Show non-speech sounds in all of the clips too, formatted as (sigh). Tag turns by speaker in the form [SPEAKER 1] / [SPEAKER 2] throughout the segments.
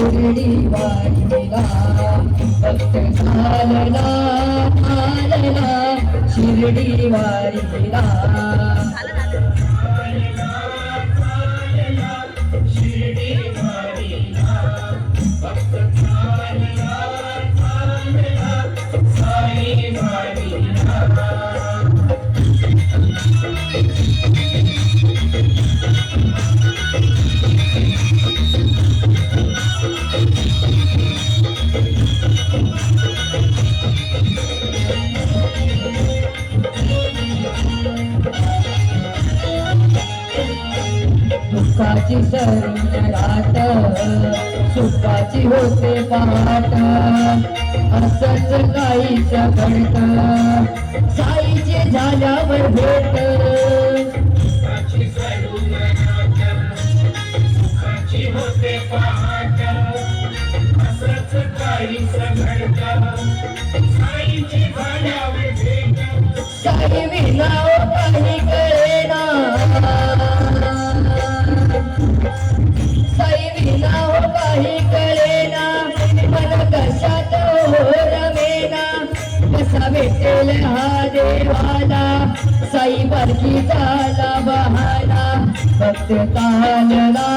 [SPEAKER 1] शिर्डी वाडीला भक्त चालला चालला शिर्डी वाडीला सुखाची सरी रात सुखाची होते पाट असच काहीच घडत साईचे झाल्यावर भेट. साई विना ओ काही कळेना साई कसा भेटेल हा देवाला साई बारकी झाला बहाला भक्त तालला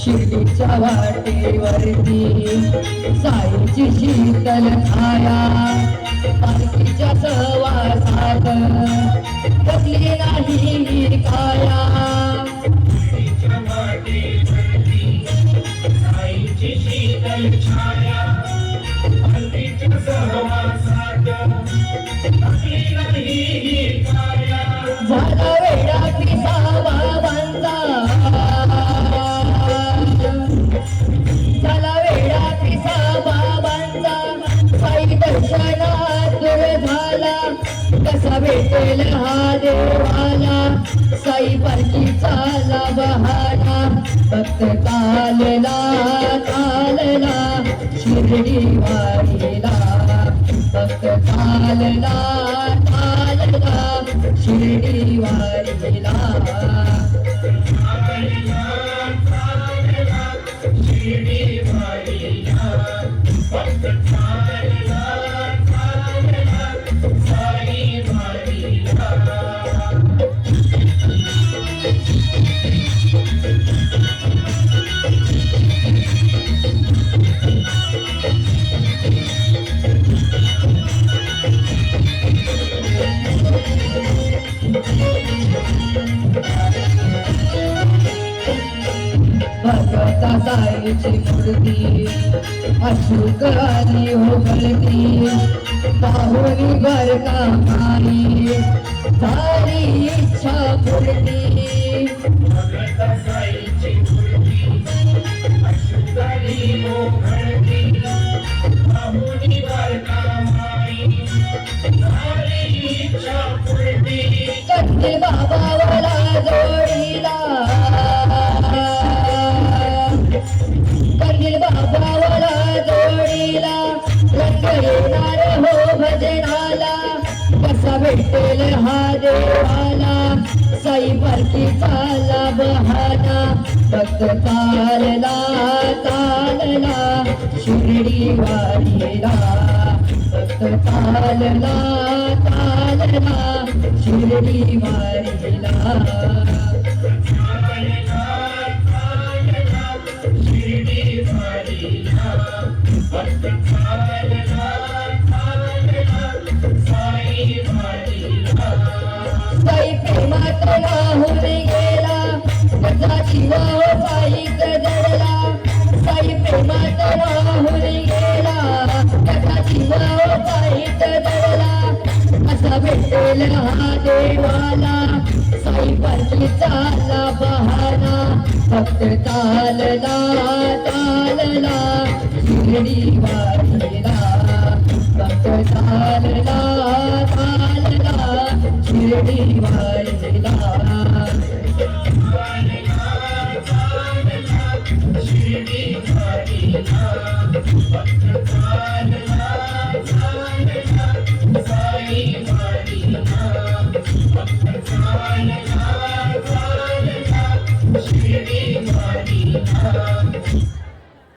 [SPEAKER 1] शिर्डीच्या वाटेवरती साईची शीतल छाया पालखीच्या सहवासात कसली नाही ही काया झाला वेडा किसा कसा भेटेल हा देवाला? साई पालखी चाला बहाना फक्त कालला चालला शिर्डी वारीला. फक्त कालला कालला शिर्डी वारीला. आता जायचे मूर्ती अशोक आली हो गलती पाहुणी बर का माई सारी इच्छा पूर्ती बाबा बाबावाला जोडीला येणार हो भजनाला. कसा भेटेल हा देवाला? साई भरती चाला बहाना भक्त चालला चालला. शिर्डी वारीला भक्त चालला चालला. शिर्डी वारीला साई देवाला साई पालखी चालला बहाना. फक्त चालला चालला शिर्डी वारीला फक्त चालला चालला शिर्डी वारीला (laughs)